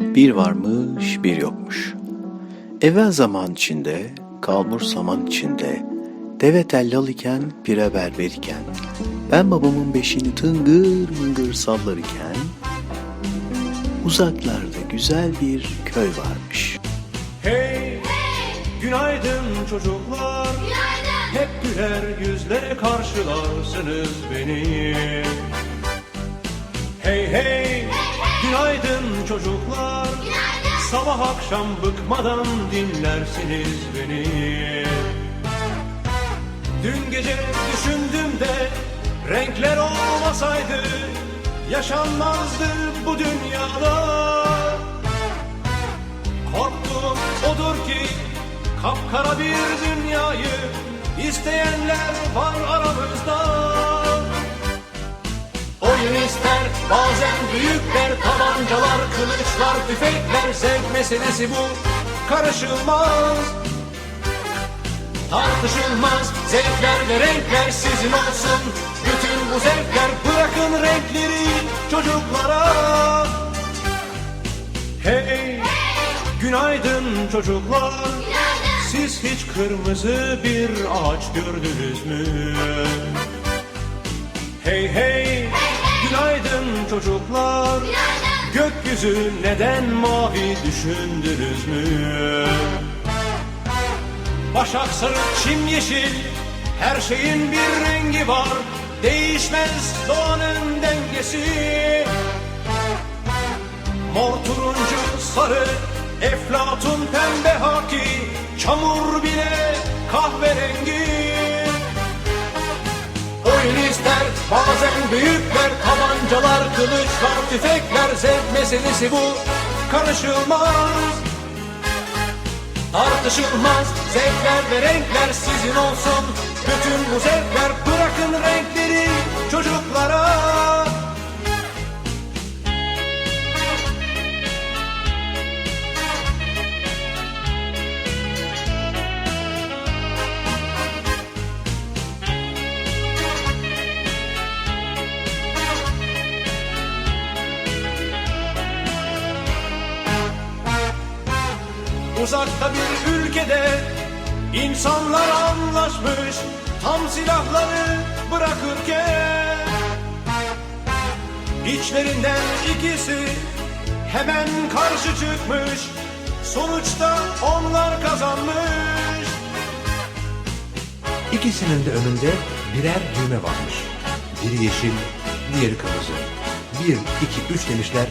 Bir varmış bir yokmuş. Evvel zaman içinde, kalbur saman içinde, deve tellal iken, pire berber iken, ben babamın beşini tıngır mıngır sallar iken, uzaklarda güzel bir köy varmış. Hey, günaydın çocuklar. Hep güler yüzle karşılarsınız beni. Hey hey, günaydın çocuklar. Sabah akşam bıkmadan dinlersiniz beni. Dün gece düşündüm de renkler olmasaydı yaşanmazdı bu dünyada. Korktuğum odur ki kapkara bir dünyayı isteyenler var aramızda. Oyun ister bazen büyükler tabancalar, kılıçlar, tüfekler zevk meselesi bu karışılmaz. Tartışılmaz zevkler ve renkler sizin olsun. Bütün bu zevkler bırakın renkleri çocuklara. Hey, günaydın çocuklar. Siz hiç kırmızı bir ağaç gördünüz mü? Hey hey, günaydın çocuklar. Gökyüzü neden mavi düşündünüz mü? Başak sarı, çim yeşil, her şeyin bir rengi var. Değişmez doğanın dengesi. Mor turuncu sarı Eflatun pembe haki Çamur bile kahverengi Oyun ister bazen büyükler Tabancalar, kılıçlar, tüfekler Zevk meselesi bu. Karışılmaz Tartışılmaz. Zevkler ve renkler sizin olsun. Bütün bu zevkler bırakın Uzakta bir ülkede insanlar anlaşmış tam silahları bırakırken İçlerinden ikisi hemen karşı çıkmış sonuçta onlar kazanmış İkisinin de önünde birer düğme varmış. Biri yeşil, diğeri kırmızı. Bir, iki, üç demişler,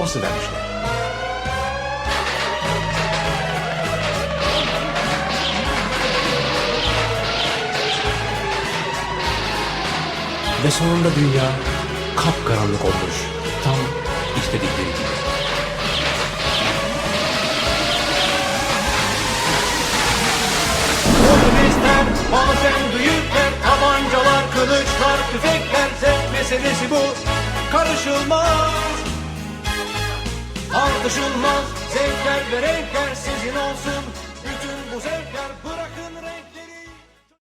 basıvermişler. Ve sonunda dünya kapkaranlık olmuş. Tam istedikleri gibi. Oyun ister bazen büyükler Tabancalar, kılıçlar, tüfekler Zevk meselesi bu karışılmaz Tartışılmaz zevkler ve renkler sizin olsun Bütün bu zevkler bu